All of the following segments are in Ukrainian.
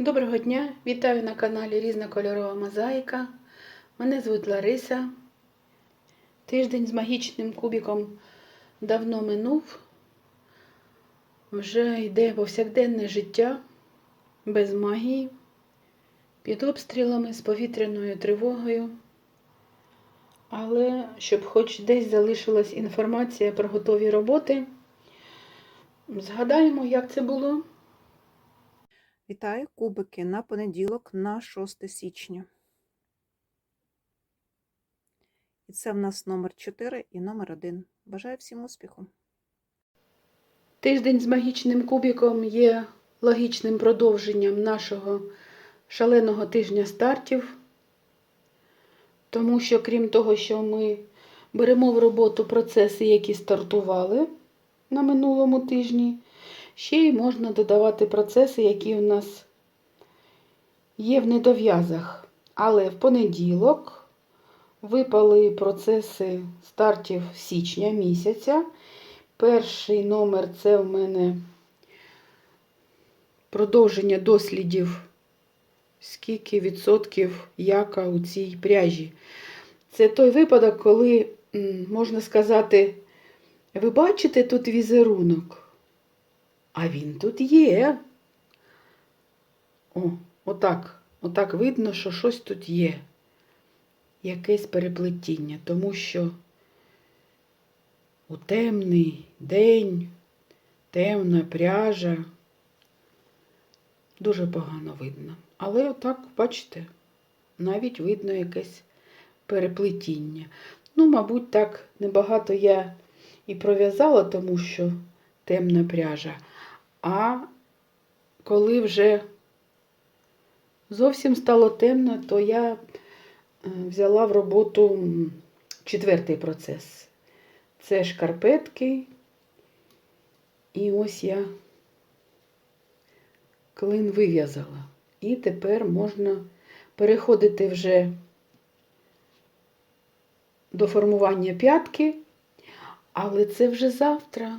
Доброго дня! Вітаю на каналі Різнокольорова Мозаїка. Мене звуть Лариса. Тиждень з магічним кубиком давно минув. Вже йде повсякденне життя без магії, під обстрілами з повітряною тривогою. Але щоб хоч десь залишилась інформація про готові роботи, згадаємо, як це було. Вітаю кубики на понеділок на 6 січня. І це в нас номер 4 і номер 1. Бажаю всім успіху! Тиждень з магічним кубиком є логічним продовженням нашого шаленого тижня стартів, тому що, крім того, що ми беремо в роботу процеси, які стартували на минулому тижні, ще й можна додавати процеси, які у нас є в недов'язах. Але в понеділок випали процеси стартів січня місяця. Перший номер це в мене продовження дослідів, скільки відсотків яка у цій пряжі. Це той випадок, коли, можна сказати, ви бачите тут візерунок, а він тут є. О, отак, отак видно, що щось тут є. Якесь переплетіння, тому що у темний день, темна пряжа. Дуже погано видно. Але отак, бачите, навіть видно якесь переплетіння. Ну, мабуть, так небагато я і пров'язала, тому що темна пряжа. А коли вже зовсім стало темно, то я е, взяла в роботу четвертий процес. Це шкарпетки. І ось я клин вив'язала. І тепер можна переходити вже до формування п'ятки, але це вже завтра,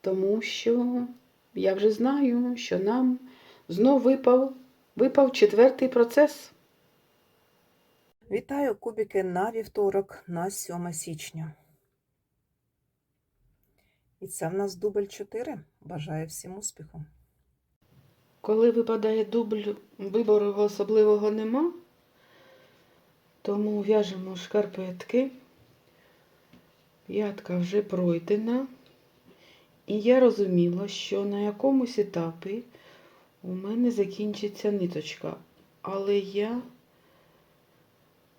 тому що я вже знаю, що нам знов випав, випав четвертий процес. Вітаю кубики на вівторок на 7 січня. І це в нас дубль 4. Бажаю всім успіху! Коли випадає дубль, вибору особливого нема, тому в'яжемо шкарпетки. П'ятка вже пройдена. І я розуміла, що на якомусь етапі у мене закінчиться ниточка. Але я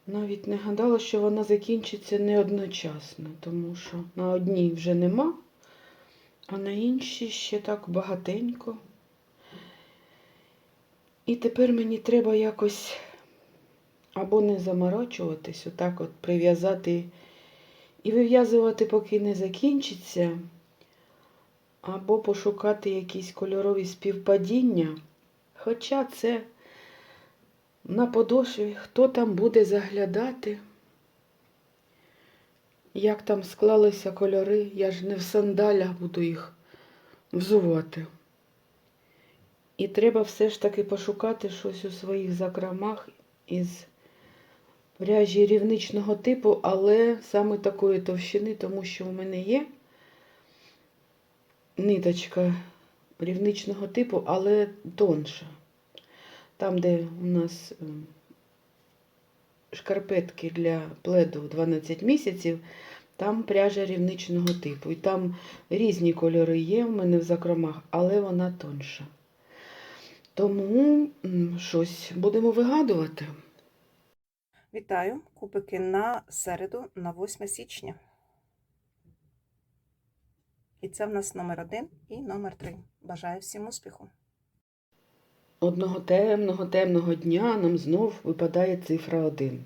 навіть не гадала, що вона закінчиться не одночасно, тому що на одній вже нема, а на іншій ще так багатенько. І тепер мені треба якось або не заморочуватись, отак от прив'язати і вив'язувати, поки не закінчиться, або пошукати якісь кольорові співпадіння. Хоча це на подошві, хто там буде заглядати, як там склалися кольори, я ж не в сандалях буду їх взувати. І треба все ж таки пошукати щось у своїх закромах із пряжі рівничного типу, але саме такої товщини, тому що у мене є ниточка рівничного типу, але тонша. Там, де у нас ем, шкарпетки для пледу 12 місяців, там пряжа рівничного типу. І там різні кольори є в мене в закромах, але вона тонша. Тому щось будемо вигадувати. Вітаю кубики на середу на 8 січня. І це в нас номер 1 і номер 3. Бажаю всім успіху! Одного темного, темного дня нам знов випадає цифра 1.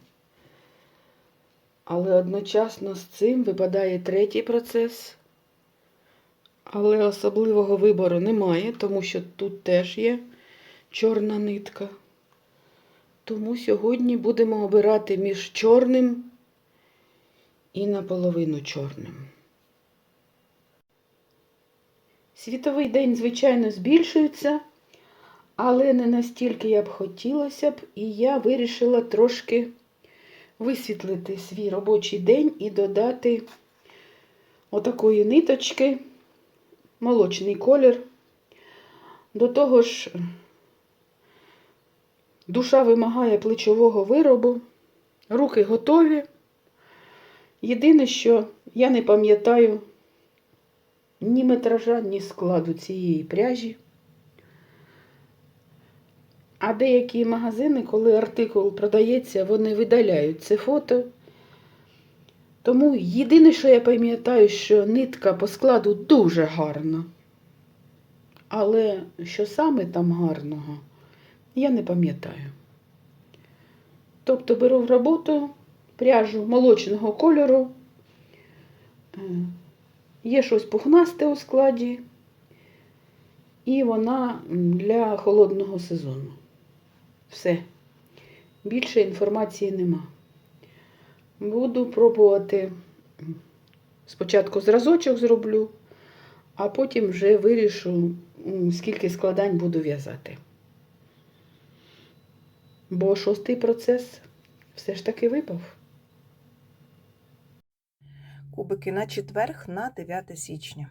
Але одночасно з цим випадає третій процес. Але особливого вибору немає, тому що тут теж є чорна нитка. Тому сьогодні будемо обирати між чорним і наполовину чорним. Світовий день, звичайно, збільшується, Але не настільки як хотілося б, і я вирішила трошки висвітлити свій робочий день і додати отакої ниточки, молочний колір. До того ж, душа вимагає плечового виробу, руки готові. Єдине, що я не пам'ятаю ні метража, ні складу цієї пряжі. А деякі магазини, коли артикул продається, вони видаляють це фото. Тому єдине, що я пам'ятаю, що нитка по складу дуже гарна. Але що саме там гарного, я не пам'ятаю. Тобто беру в роботу пряжу молочного кольору. Є щось пухнасте у складі, і вона для холодного сезону. Все. Більше інформації нема. Буду пробувати. Спочатку зразочок зроблю, а потім вже вирішу, скільки складань буду в'язати. Бо шостий процес все ж таки випав. Кубики на четверг на 9 січня.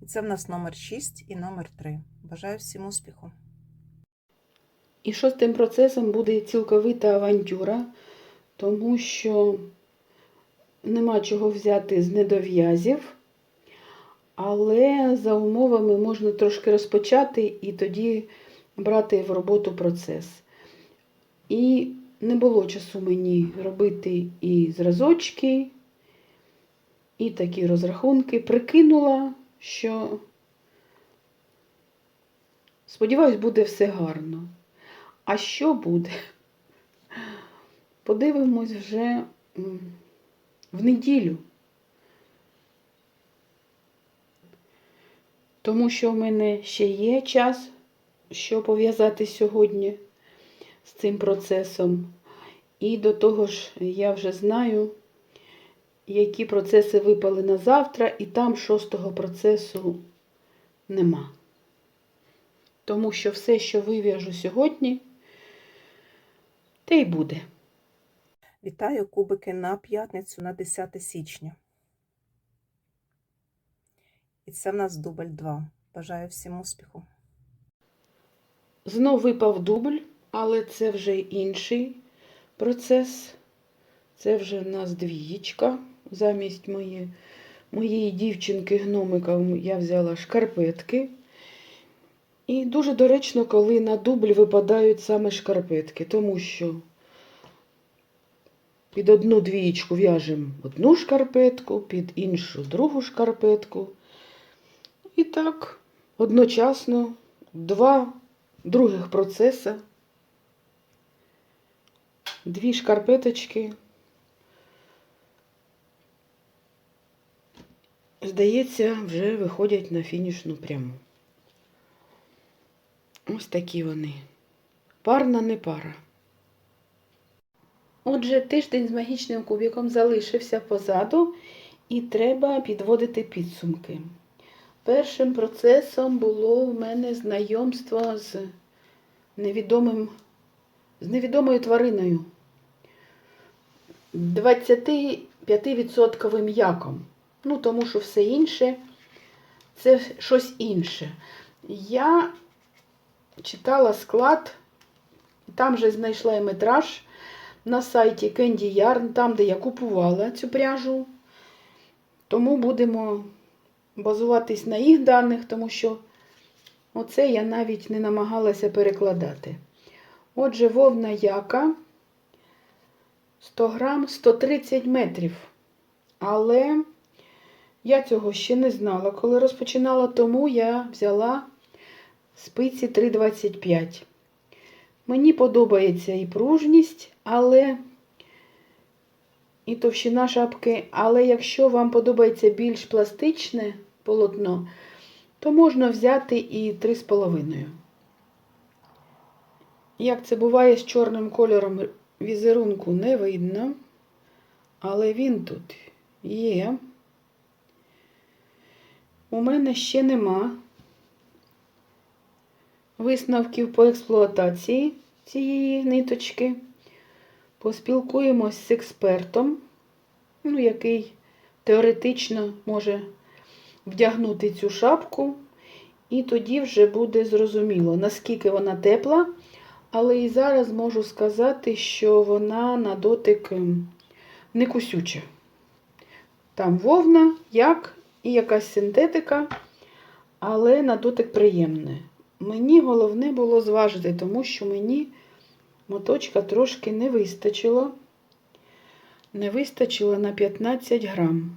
І це в нас номер 6 і номер 3. Бажаю всім успіху! І шостим процесом буде цілковита авантюра, тому що нема чого взяти з недов'язів, але за умовами можна трошки розпочати і тоді брати в роботу процес. І не було часу мені робити і зразочки, і такі розрахунки. Прикинула, що сподіваюсь, буде все гарно. А що буде? Подивимось вже в неділю. Тому що в мене ще є час, що пов'язати сьогодні з цим процесом. І до того ж, я вже знаю, які процеси випали на завтра, і там шостого процесу нема. Тому що все, що вив'яжу сьогодні, те й буде. Вітаю кубики на п'ятницю на 10 січня. І це в нас дубль 2. Бажаю всім успіху! Знов випав дубль, але це вже інший процес. Це вже в нас двієчка. Замість моєї, моєї дівчинки-гномика я взяла шкарпетки. І дуже доречно, коли на дубль випадають саме шкарпетки, тому що під одну двієчку в'яжемо одну шкарпетку, під іншу другу шкарпетку. І так, одночасно два других процеси. Дві шкарпеточки. Здається, вже виходять на фінішну пряму. Ось такі вони. Парна не пара. Отже, тиждень з магічним кубіком залишився позаду, і треба підводити підсумки. Першим процесом було в мене знайомство з невідомим, з невідомою твариною. 25% яком. Ну, тому що все інше це щось інше. Я читала склад, там же знайшла і метраж на сайті Candy Yarn, там, де я купувала цю пряжу. Тому будемо базуватись на їх даних, тому що оце я навіть не намагалася перекладати. Отже, вовна яка 100 грам 130 метрів. Але я цього ще не знала, коли розпочинала, тому я взяла спиці 3,25. Мені подобається і пружність, але і товщина шапки, але якщо вам подобається більш пластичне полотно, то можна взяти і 3,5. Як це буває з чорним кольором візерунку не видно. але він тут є. У мене ще нема висновків по експлуатації цієї ниточки. Поспілкуємось з експертом, ну, який теоретично може вдягнути цю шапку, і тоді вже буде зрозуміло, наскільки вона тепла. Але і зараз можу сказати, що вона на дотик ем, не кусюча. Там вовна, як і якась синтетика, але на дотик приємне. Мені головне було зважити, тому що мені моточка трошки не вистачило. Не вистачило на 15 грам.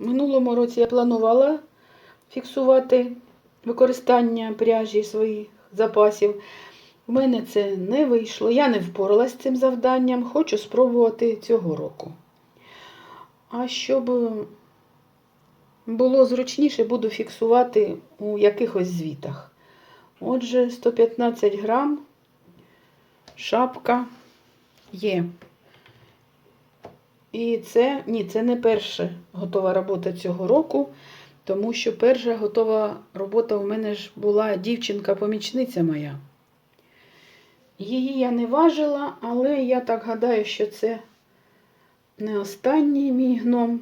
Минулому році я планувала фіксувати використання пряжі своїх запасів. У мене це не вийшло. Я не впоралась з цим завданням. Хочу спробувати цього року. А щоб було зручніше, буду фіксувати у якихось звітах. Отже, 115 грам шапка є. І це, ні, це не перша готова робота цього року, тому що перша готова робота у мене ж була дівчинка-помічниця моя. Її я не важила, але я так гадаю, що це не останній мій гном.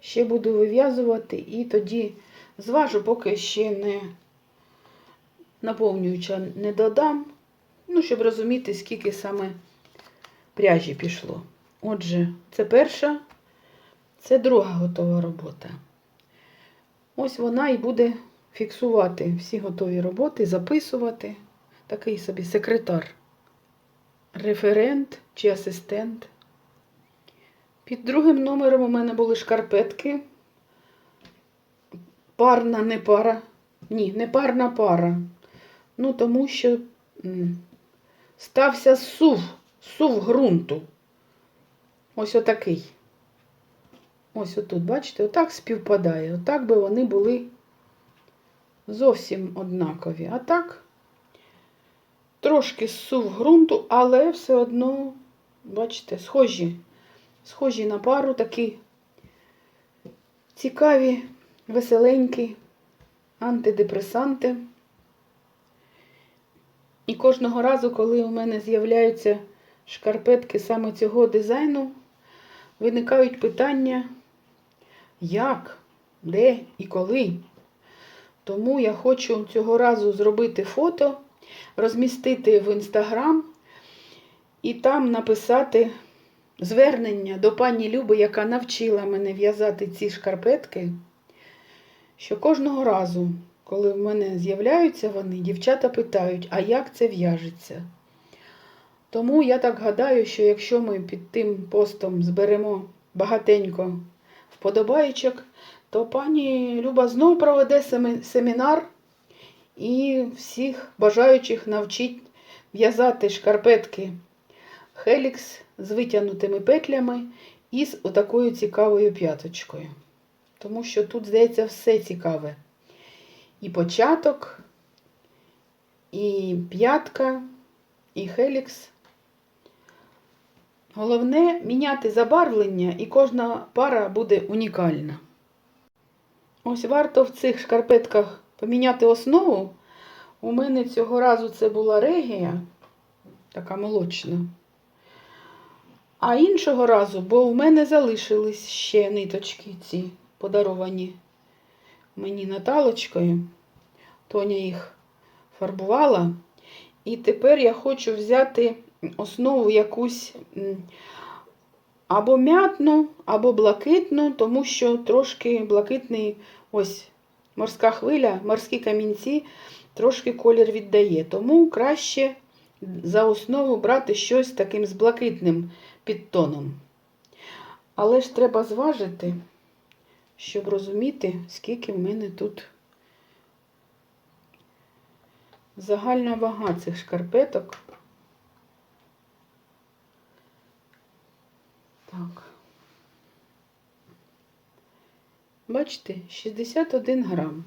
Ще буду вив'язувати і тоді зважу, поки ще не наповнююча не додам. Ну, щоб розуміти, скільки саме пряжі пішло. Отже, це перша, це друга готова робота. Ось вона і буде фіксувати всі готові роботи, записувати. Такий собі секретар, референт чи асистент. Під другим номером у мене були шкарпетки. Парна, не пара. Ні, не парна пара. Ну, тому що стався сув, сув ґрунту. Ось отакий. Ось отут, бачите, отак співпадає. Отак би вони були зовсім однакові. А так, трошки зсув ґрунту, але все одно, бачите, схожі. Схожі на пару, такі цікаві, веселенькі антидепресанти. І кожного разу, коли у мене з'являються шкарпетки саме цього дизайну, виникають питання, як, де і коли. Тому я хочу цього разу зробити фото, розмістити в інстаграм і там написати звернення до пані Люби, яка навчила мене в'язати ці шкарпетки, що кожного разу, коли в мене з'являються вони, дівчата питають, а як це в'яжеться? Тому я так гадаю, що якщо ми під тим постом зберемо багатенько вподобаєчок, то пані Люба знову проведе семінар і всіх бажаючих навчить в'язати шкарпетки Хелікс з витягнутими петлями і з отакою цікавою п'яточкою. Тому що тут, здається, все цікаве. І початок, і п'ятка, і хелікс. Головне міняти забарвлення, і кожна пара буде унікальна. Ось варто в цих шкарпетках поміняти основу. У мене цього разу це була регія, така молочна. А іншого разу, бо в мене залишились ще ниточки ці подаровані мені Наталочкою. Тоня їх фарбувала. І тепер я хочу взяти основу якусь або м'ятну, або блакитну, тому що трошки блакитний ось морська хвиля, морські камінці трошки колір віддає. Тому краще за основу брати щось таким з блакитним підтоном. Але ж треба зважити, щоб розуміти, скільки в мене тут загальна вага цих шкарпеток. Так. Бачите, 61 грам.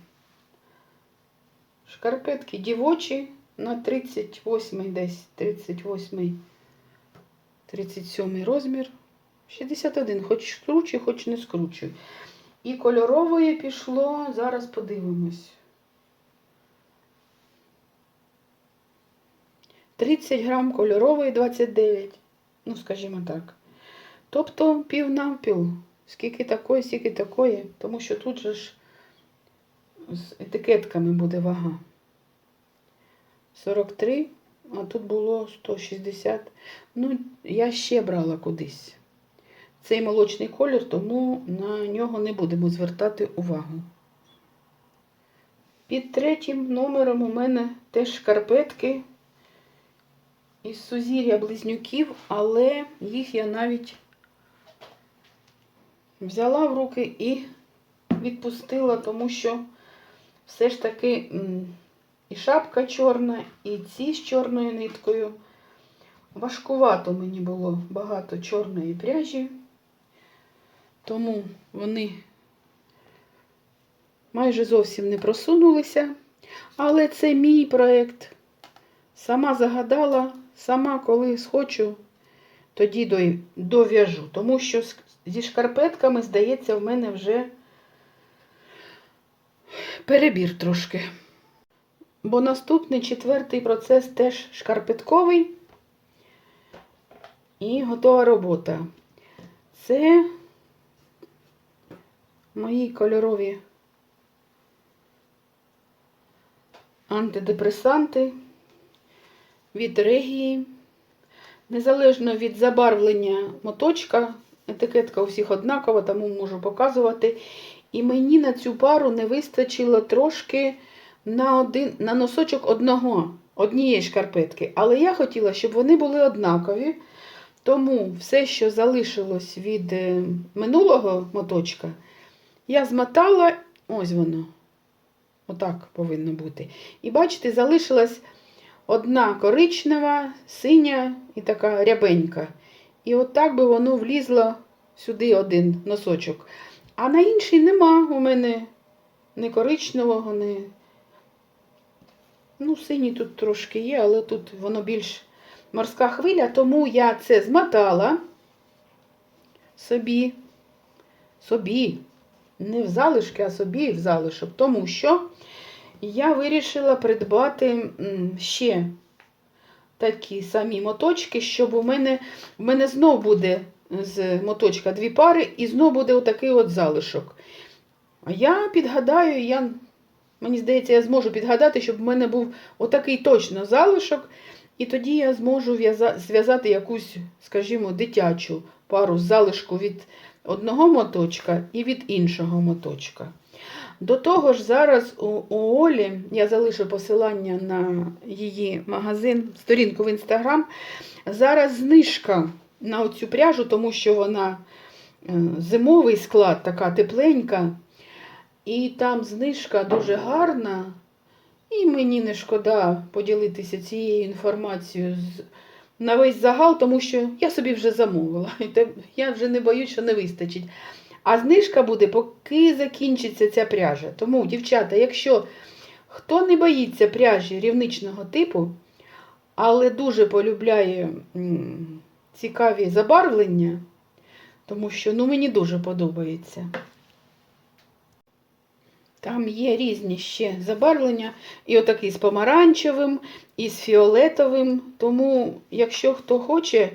Шкарпетки дівочі на 38 десь 38 37 розмір. 61, хоч скручуй, хоч не скручуй. І кольорової пішло, зараз подивимось. 30 грам кольорової 29. Ну, скажімо так. Тобто пів навпіл. Скільки такої, скільки такої. Тому що тут же ж з етикетками буде вага. 43, а тут було 160. Ну, я ще брала кудись. Цей молочний колір, тому на нього не будемо звертати увагу. Під третім номером у мене теж шкарпетки із сузір'я близнюків, але їх я навіть взяла в руки і відпустила, тому що все ж таки і шапка чорна, і ці з чорною ниткою. Важкувато мені було багато чорної пряжі, тому вони майже зовсім не просунулися. Але це мій проєкт. Сама загадала, сама коли схочу, тоді дов'яжу. Тому що зі шкарпетками, здається, в мене вже перебір трошки. Бо наступний четвертий процес теж шкарпетковий і готова робота. Це мої кольорові антидепресанти від регії. Незалежно від забарвлення моточка, етикетка у всіх однакова, тому можу показувати. І мені на цю пару не вистачило трошки на, один, на носочок одного, однієї шкарпетки. Але я хотіла, щоб вони були однакові. Тому все, що залишилось від е, минулого моточка, я змотала, ось воно. Отак повинно бути. І бачите, залишилась одна коричнева, синя і така рябенька. І отак би воно влізло сюди один носочок. А на інший нема у мене ні коричневого, ні. Ну, синій тут трошки є, але тут воно більш морська хвиля, тому я це змотала собі, собі, не в залишки, а собі в залишок, тому що я вирішила придбати ще такі самі моточки, щоб у мене, у мене знов буде з моточка дві пари, і знов буде отакий от залишок. А я підгадаю, я, мені здається, я зможу підгадати, щоб в мене був отакий точно залишок, і тоді я зможу зв'язати якусь, скажімо, дитячу пару з залишку від одного моточка і від іншого моточка. До того ж, зараз у, Олі я залишу посилання на її магазин, сторінку в інстаграм. Зараз знижка на оцю пряжу, тому що вона е, зимовий склад, така тепленька. І там знижка дуже гарна. І мені не шкода поділитися цією інформацією з, на весь загал, тому що я собі вже замовила. Я вже не боюсь, що не вистачить. А знижка буде, поки закінчиться ця пряжа. Тому, дівчата, якщо хто не боїться пряжі рівничного типу, але дуже полюбляє цікаві забарвлення, тому що ну, мені дуже подобається. Там є різні ще забарвлення, і отакий з помаранчевим, і з фіолетовим. Тому, якщо хто хоче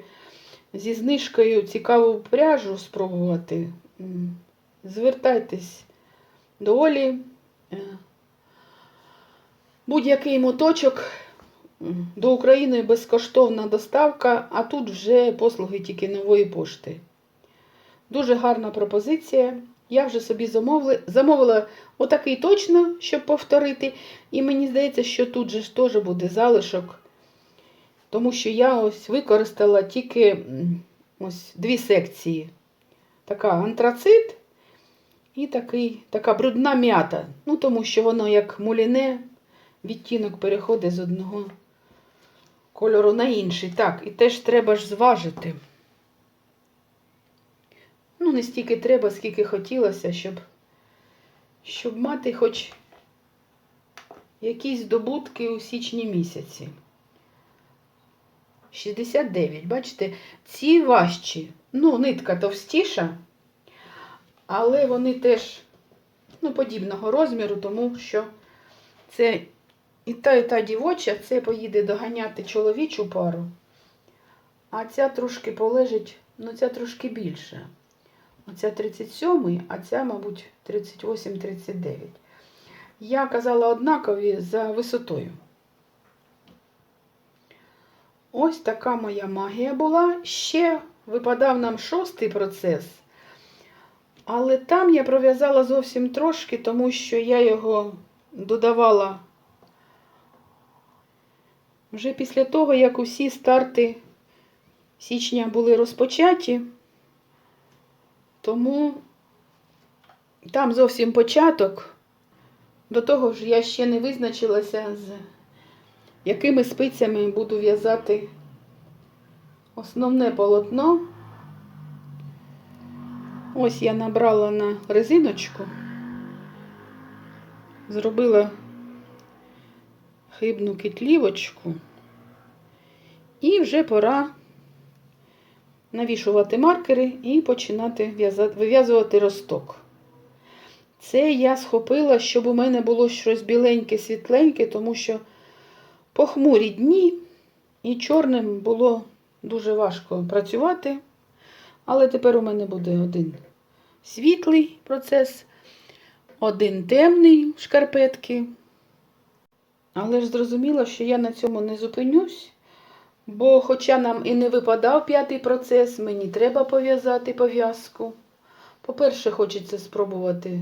зі знижкою цікаву пряжу спробувати, звертайтесь до Олі. Е, Будь-який моточок до України безкоштовна доставка, а тут вже послуги тільки нової пошти. Дуже гарна пропозиція. Я вже собі замовила, замовила отакий точно, щоб повторити. І мені здається, що тут же ж теж буде залишок. Тому що я ось використала тільки ось дві секції. Така антрацит і такий, така брудна м'ята. Ну, тому що воно як муліне, відтінок переходить з одного кольору на інший. Так, і теж треба ж зважити. Ну, не стільки треба, скільки хотілося, щоб, щоб мати хоч якісь здобутки у січні місяці. 69. Бачите, ці важчі. Ну, нитка товстіша, але вони теж ну, подібного розміру, тому що це і та, і та дівоча, це поїде доганяти чоловічу пару, а ця трошки полежить, ну ця трошки більша. Оця 37, а ця, мабуть, 38-39. Я казала однакові за висотою. Ось така моя магія була. Ще випадав нам шостий процес. Але там я пров'язала зовсім трошки, тому що я його додавала вже після того, як усі старти січня були розпочаті. Тому там зовсім початок. До того ж, я ще не визначилася, з якими спицями буду в'язати основне полотно. Ось я набрала на резиночку, зробила хибну китлівочку, і вже пора навішувати маркери і починати вив'язувати росток. Це я схопила, щоб у мене було щось біленьке, світленьке, тому що похмурі дні і чорним було дуже важко працювати. Але тепер у мене буде один світлий процес, один темний шкарпетки. Але ж зрозуміло, що я на цьому не зупинюсь, бо, хоча нам і не випадав п'ятий процес, мені треба пов'язати пов'язку. По-перше, хочеться спробувати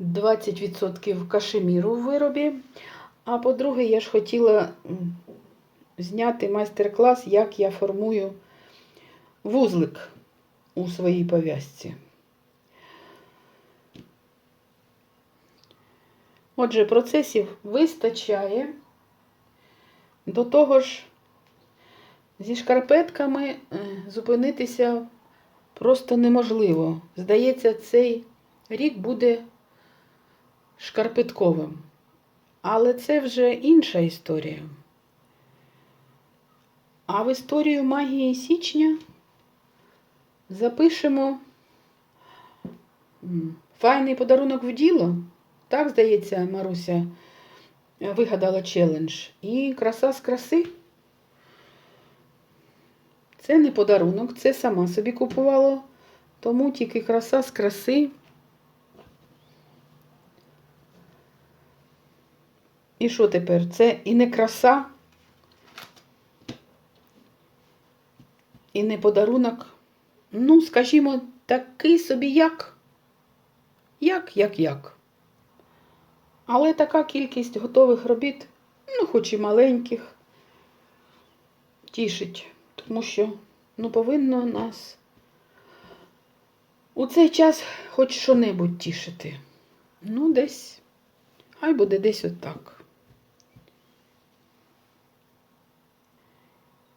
20% кашеміру в виробі. А по-друге, я ж хотіла зняти майстер-клас, як я формую вузлик у своїй пов'язці. Отже, процесів вистачає. До того ж, зі шкарпетками е, зупинитися просто неможливо. Здається, цей рік буде шкарпетковим. Але це вже інша історія. А в історію магії січня запишемо файний подарунок в діло. Так, здається, Маруся е, вигадала челендж. І краса з краси. Це не подарунок, це сама собі купувала. Тому тільки краса з краси. І що тепер? Це і не краса, і не подарунок. Ну, скажімо, такий собі як. Як, як, як. Але така кількість готових робіт, ну, хоч і маленьких, тішить. Тому що ну, повинно нас у цей час хоч що-небудь тішити. Ну, десь, хай буде десь отак.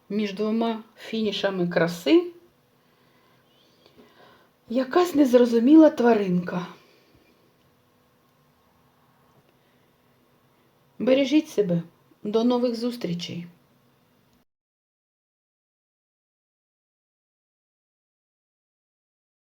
Між двома фінішами краси якась незрозуміла тваринка. Бережіть себе. До нових зустрічей!